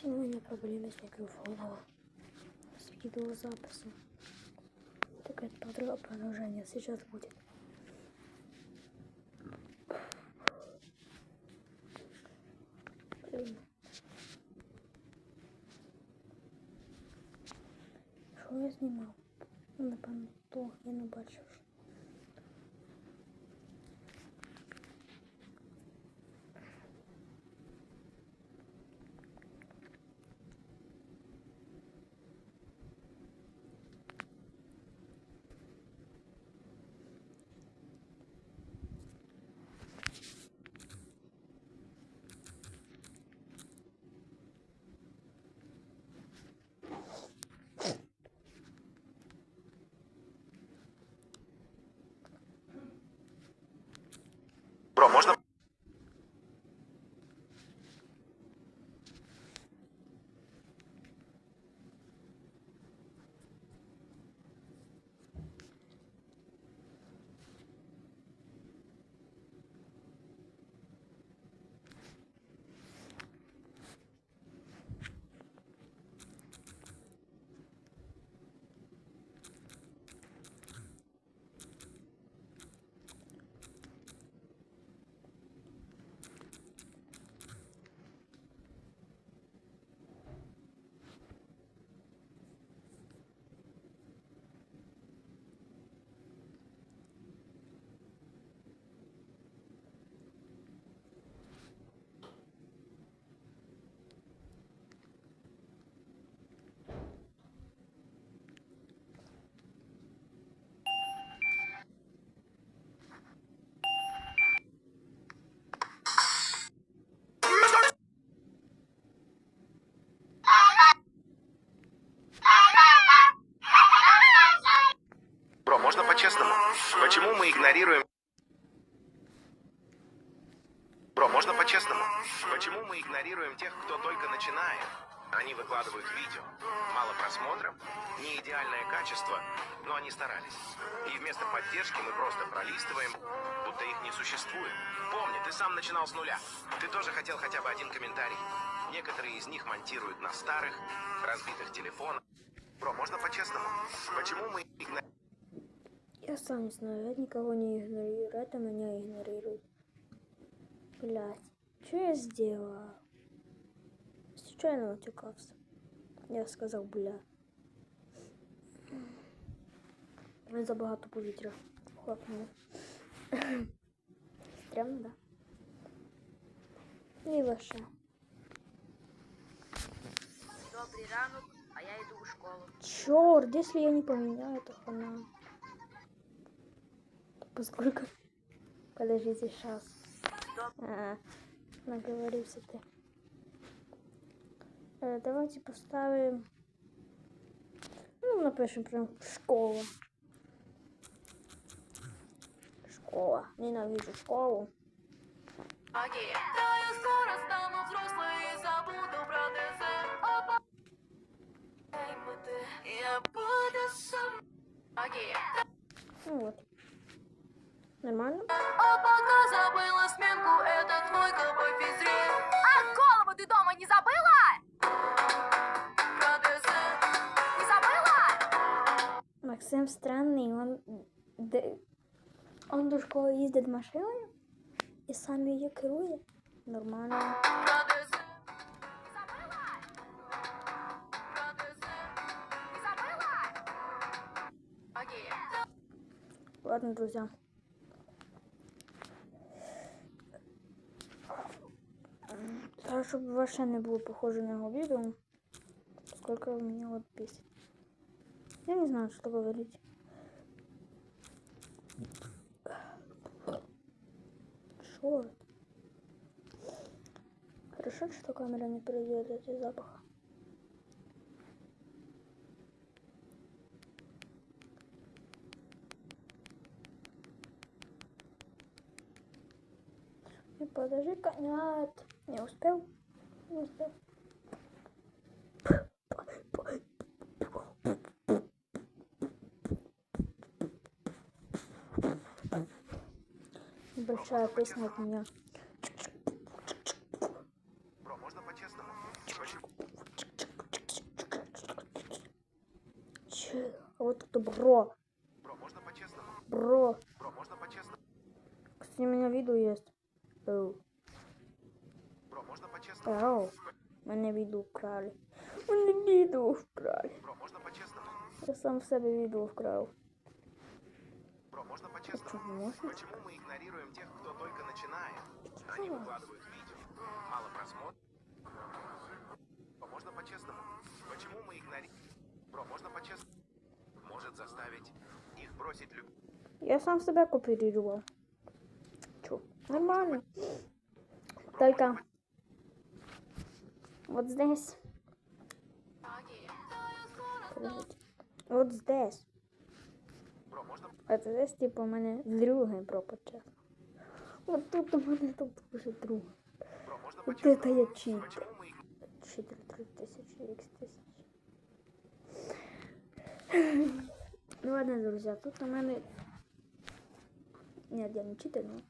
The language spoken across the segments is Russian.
Сегодня проблемы с микрофоном, с видеозаписом. Так это подруга продолжение сейчас будет. Що я знімав? Ну, Напевно, то я не бачив. Бро, можно... Бро, можно по-честному? Почему мы игнорируем... Бро, можно по-честному? Почему мы игнорируем тех, кто только начинает? Они выкладывают видео. Мало просмотров, не идеальное качество, но они старались. И вместо поддержки мы просто пролистываем, будто их не существует. Помни, ты сам начинал с нуля. Ты тоже хотел хотя бы один комментарий. Некоторые из них монтируют на старых, разбитых телефонах. Бро, можно по-честному? Почему мы игнорируем Я сам не знаю, я никого не игнорирую, это меня игнорирует. Блять, что я сделала? Случайно утекался. Я сказав бля. Ви забагато повітря. Хлопнули. Стрімно, да? І лише. Добрий ранок, а я йду у школу. Черт, если я не поменяю, то хана. Поскольку... Подождите, сейчас. А, наговорился ты. Э, давайте поставим... Ну, напишем прям школа. Школа. Ненавижу школу. Ну вот. Нормально? А пока забыла сменку, это твой ковбой физрин. А голову ты дома не забыла? Про ДЗ. Не забыла? Максим странный, он, де- он до школи їздить машиною і сам її керує. Нормально. Про ДЗ. Не Чтобы вообще не было похоже на его видео. Сколько меня вот бесит. Я не знаю, что говорить. Черт. Хорошо, что камера не передает эти запаха. И подожди-ка, нет, не успел, Большая песня от меня. А вот кто бро. Бро, можно по-честному? Бро. Бро, можно по-честному? Кстати, у меня видео есть. Эу. Бро, можно по-честному? Оу. Мене відео вкрали. Мене відео вкрали. Бро, можно по-честному? Я сам в себе відео вкрав. Бро, можно по-честному? Почему можно? Почему мы игнорируем тех, кто только начинает? Они выкладывают видео. Мало просмотров. Бро, можно по-честному? Почему мы игнорируем? Бро, можно по-честному? Может заставить их бросить любить. Я сам себе копірував. Чо? Нормально. Только вот здесь. Подождите. Вот здесь. Бро, можно... А це здесь, типу, у мене друге пропад чесно. От тут у мене тут вже друге. Бро, можно Вот по-честному? это я читер. Почему мы игнорируем? Читер 3000, х тисяч. Ну ладно, друзья, тут у мене... Нет, я не читер, но...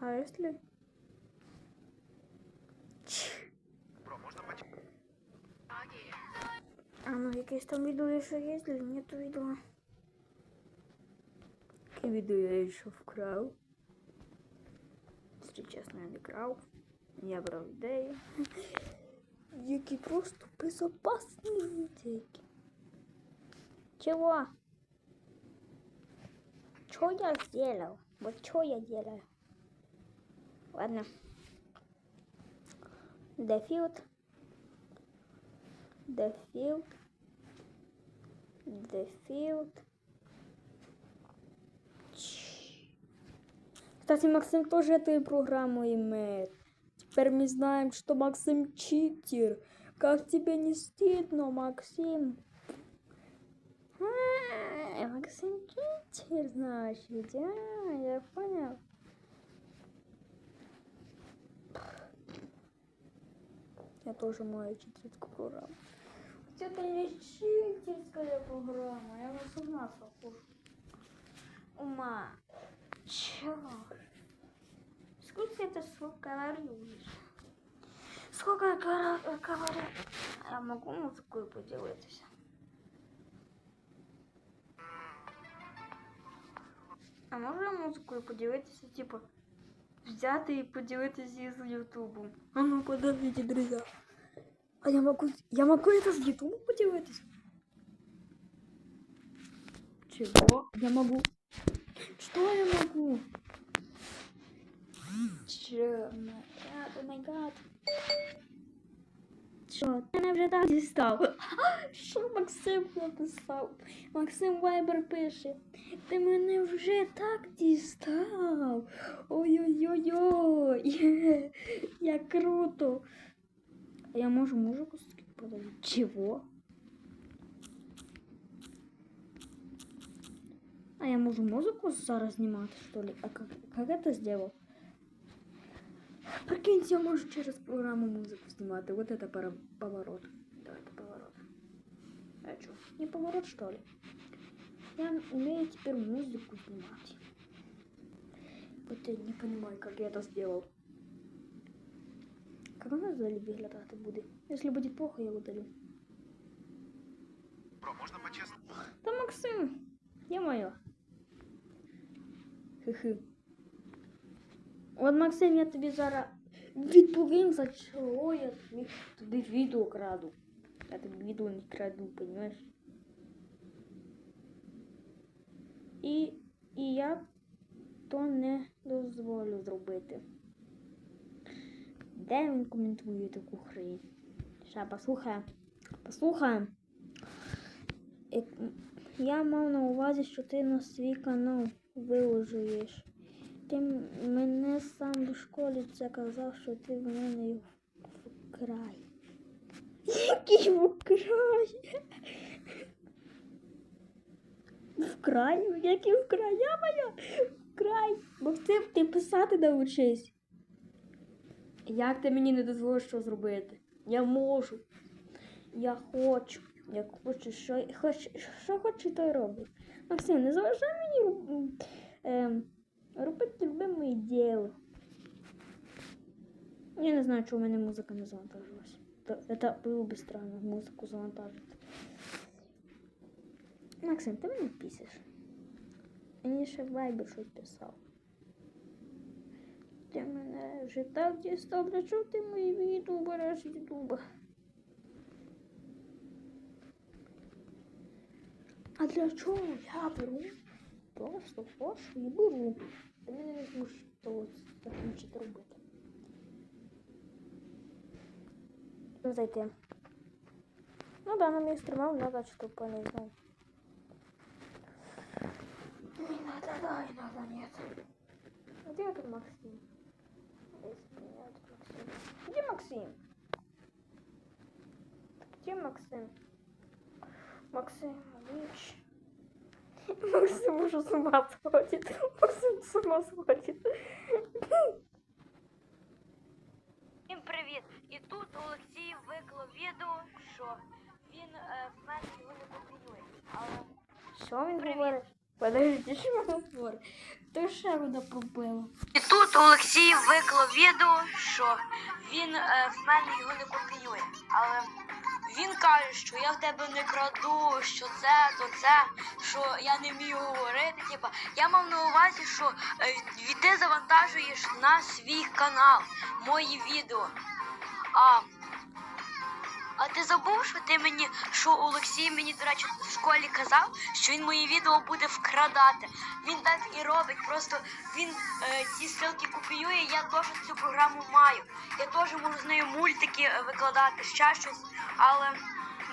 А если... Чш. Бро, можно по-честному? А ну якесь там відео ще є, чи нету відео? Яке відео я ще вкрав? Якщо чесно, я не крав. Я брав ідеї. Які просто безопасні ідейки. Чего? Что я сделал? Вот что я делаю? Ладно. Дефилд. Дефилд. Дефилд. Кстати, Максим тоже эту программу имеет. Теперь мы знаем, что Максим читер. Как тебе не стыдно, Максим? А, Максим читер, значит. А, я понял. Тоже мою читерскую программу. Это не читерская программа. Я вас ума сохожу. Ума. Чё? Сколько это говоришь? Сколько я говорю? Я могу музыкою поділитися? А можна музикою поділитися, типу, взяти і поділитися з Ютубом? А ну подождите, друзья. А я могу, я могу это с Ютубом поделиться? Чего? Я могу. Что я могу? Чё? О май гад Що, ти мене вже так дістав? Що Максим написав? Максим Вайбер пише. Ти мене вже так дістав. Ой-ой-ой-ой. Як круто. А я можу музику подати? Чего? А я можу музыку зараз знімати, что ли? А как, как это сделал? Прикиньте, я можу через программу музыку снимать. Вот это пора- поворот. Давайте поворот. А что? Не поворот, что ли? Я умею теперь музыку снимать. Вот я не понимаю, как я это сделал. Как она взагалі виглядати буде? Если будет плохо, я удалю. Бро, можно по-честному? Та Максим, я моя. Хи-хи. От Максим, я тобі зараз відповім, за чого я тобі, тобі відео краду. Я тобі відео не краду, розумієш? І, і я то не дозволю зробити. Де він коментує таку хрень? Ща послухаємо. Послухаємо. Я мав на увазі, що ти на свій канал виложуєш. Ти мене сам в школі це казав, що ти в мене його вкрай. Який вкрай? Вкрай? Який вкрай? Я моя вкрай. Бо ти, ти писати навчись. Як ти мені не дозволиш що зробити? Я можу. Я хочу. Як хочу, що, хоч, що хочу, то й роблю. Максим, не заважай мені ем, робити любиме діло. Я не знаю, чому в мене музика не завантажилась. Это, это было бы странно, музыку завантажить. Максим, ти мене пісиш? Мені ще вайбер щось писав. Ти мене вже так дістав, для чого ти мої відео береш з ютуба? А для чого я беру? Просто хочу і беру. Ти мене не зможеш того закінчити робити. Ну, зайти. Ну да, на мій стримав, надо что не знаю. Не надо, да, и надо, нет. Где тут Максим? Если бы нет Максим. Где Максим? Где Максим? Максим, Вич. Максим уже с ума сходит. Максим с ума сходит. Всім привіт! І тут Олексій виклав відео, що він е, в мене його не копіює. Але Що він Привіт. говорить? Подожди, що він говорить? Ти ще вода пробила. і тут Олексій виклав відео, що він е, в мене його не копіює. Але він каже, що я в тебе не краду, що це, то це, що я не вмію говорити. Типа, я мав на увазі, що е, ти завантажуєш на свій канал мої відео. А А ти забув, що ти мені, що Олексій мені, до речі, в школі казав, що він мої відео буде вкрадати. Він так і робить. Просто він е, ці ссылки копіює, я теж цю програму маю. Я теж можу з нею мультики е, викладати, ще щось. Але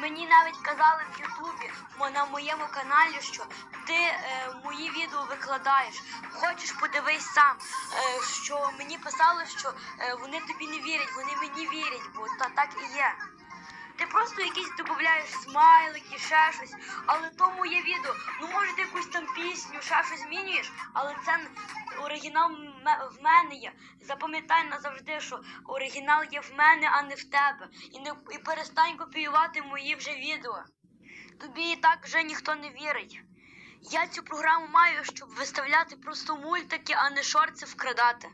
мені навіть казали в Ютубі на моєму каналі, що ти е, мої відео викладаєш. Хочеш, подивись сам. Е, що мені писали, що е, вони тобі не вірять, вони мені вірять, бо та так і є. Ти просто якісь додаєш смайлики, ще щось, але то моє відео. Ну може ти якусь там пісню, ще щось змінюєш, але це оригінал в мене є. Запам'ятай назавжди, що оригінал є в мене, а не в тебе. І не і перестань копіювати мої вже відео. Тобі і так вже ніхто не вірить. Я цю програму маю, щоб виставляти просто мультики, а не шорти вкрадати.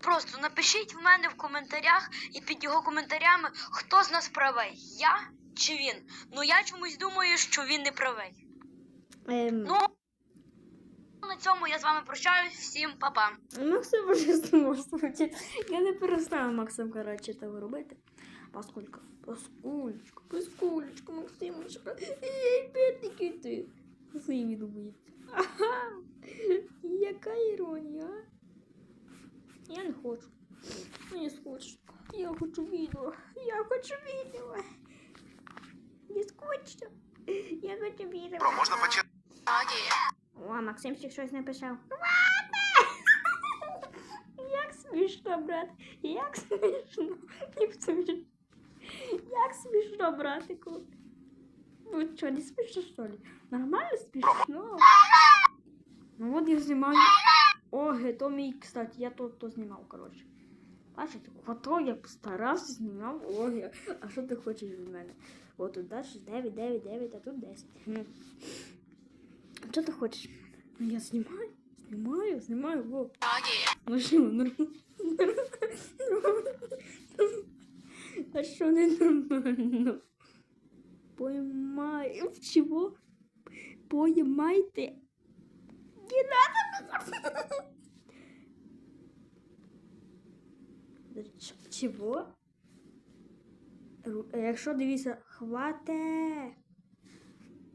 Просто напишіть в мене в коментарях і під його коментарями, хто з нас правий, я чи він. Ну я чомусь думаю, що він не правий. Ем, Ну на цьому я з вами прощаюсь. Всім па-па. Максим вже знову сходить. Я не перестаю Максим, коротше, того робити. Поскольку, поскольку, поскольку, Максим вже... Ей, бідненький ти. Свої думається. Ага. Яка іронія, а? Я не хочу. Мені скучно. Я хочу відео. Я хочу відео. Не скучно. Я хочу відео. Бро, можно по-честному? О, Максимчик щось написав. Як смішно, брат. Як смішно. Як смішно. Як смішно, братику. Ну що, не смішно, що ли? Нормально смішно. Ну от я знімаю. О, то мій, кстати, я то, то знімав, коротше. Бачите, ото я постарався, знімав Оге. А що ти хочеш від мене? От тут далі 9, 9, 9, а тут 10. А що ти хочеш? Ну я знімаю, знімаю, знімаю, во. Ну що, нормально? А що не нормально? Поймай. Чего? Поймайте. Не надо. Ч- Чого? Ру- е, Якщо дивіться, хвате.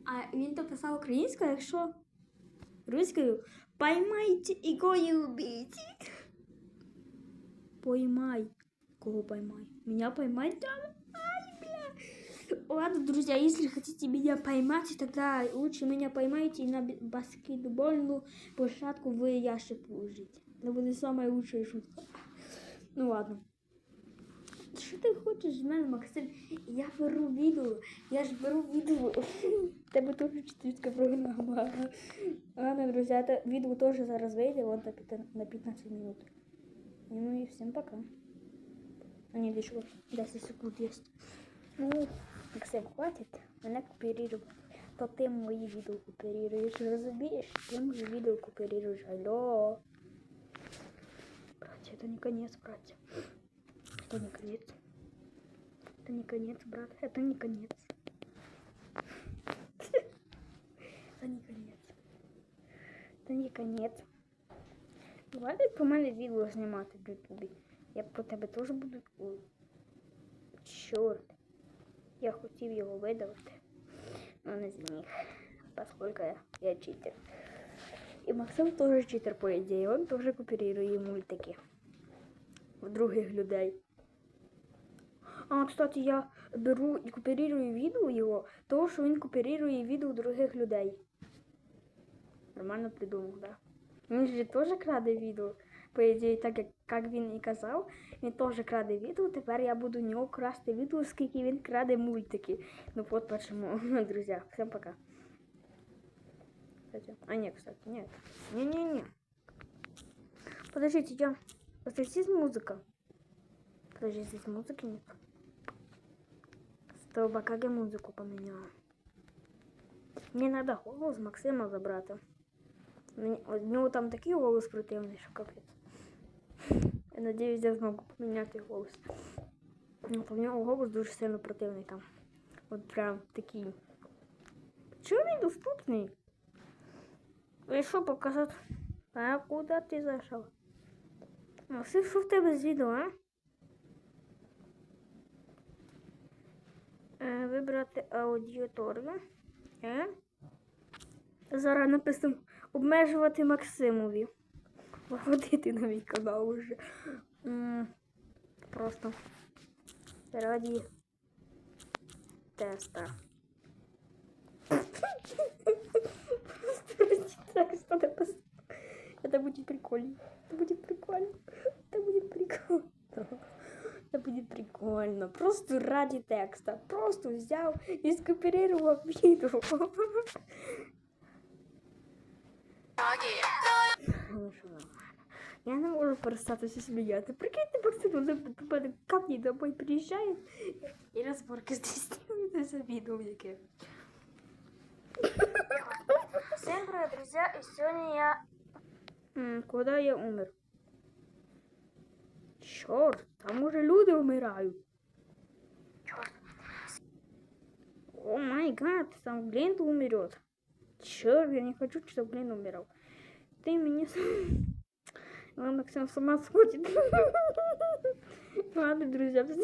А він то писав українською, якщо руською поймайте і кого убийте. Поймай. Кого поймай? Меня поймать надо? Ладно, друзья, если хотите меня поймать, тогда лучше меня поймайте на баскетбольную площадку в ящик положите. Это будет самая лучшая шутка. Ну ладно. Що ти хочеш з мене, Максим? Я беру відео. Я ж беру відео. Тебе теж чотирська програма. Ладно, друзья, это видео тоже зараз выйдет вот на пята- на 15 минут. Ну и всем пока. А нет, еще 10 секунд есть. Ну, Максим, хватит. Мене кооперировать. То ты мои видео кооперируешь, разумеешь? Ты мои видео кооперируешь. Алло. Братья, это не конец, братья. Это не конец. Это не конец, брат. Это не конец. Это не конец. Це не конець. Давайте по мене відео знімати в Ютубі. Я по тебе теж буду. Ой. Чорт. Я хотів його видалити, але не зміг, поскольку я, читер. І Максим теж читер, по ідеї. Він теж копірує мультики в других людей. А, кстати, я беру і копірую відео його, того, що він копірує відео других людей. Нормально придумав, да. Він же теж краде відео. По ідеї, так як, як він і казав, він теж краде відео. Тепер я буду у нього красти відео, скільки він краде мультики. Ну вот почему, друзья. Всем пока. Кстати. А нет, кстати, нет. Не-не-не. Подождите, я... Вот здесь музыка. Подожди, здесь музыки нет. Стоп, а как я музыку поменяла? Мне надо голос Максима забрати. Мені- У нього там такий голос противний, що капець. Я надіюсь, я зможу поміняти голос. Ну, то в нього голос дуже сильно противний там. От прям такий. Чому він доступний? Ви що показати? А куди ти зайшов? Максим, що в тебе з відео, а? Е, Вибрати аудіторію. Е? Зараз написано обмежувати Максимові. Виходити на мій канал уже. Просто. Просто ради теста написано. Это будет прикольно. Это будет прикольно. Это будет прикольно. Это будет прикольно. Просто ради текста. Просто взял и скопировал видео. Ну що нормально. Я не можу перестатися сміяти. Прикиньте, Максим, до мене камні домой приїжджає і розборки здесь знімається за відео яке. Всем привет, друзья! И сегодня я... М, Куда я умер? Черт, там уже люди умирают. Черт. О май гад, там Глент умрет. Черт, я не хочу, чтобы Глент умирал. Меня... с- Ой, Максим с ума сходит. Ладно, друзья, всем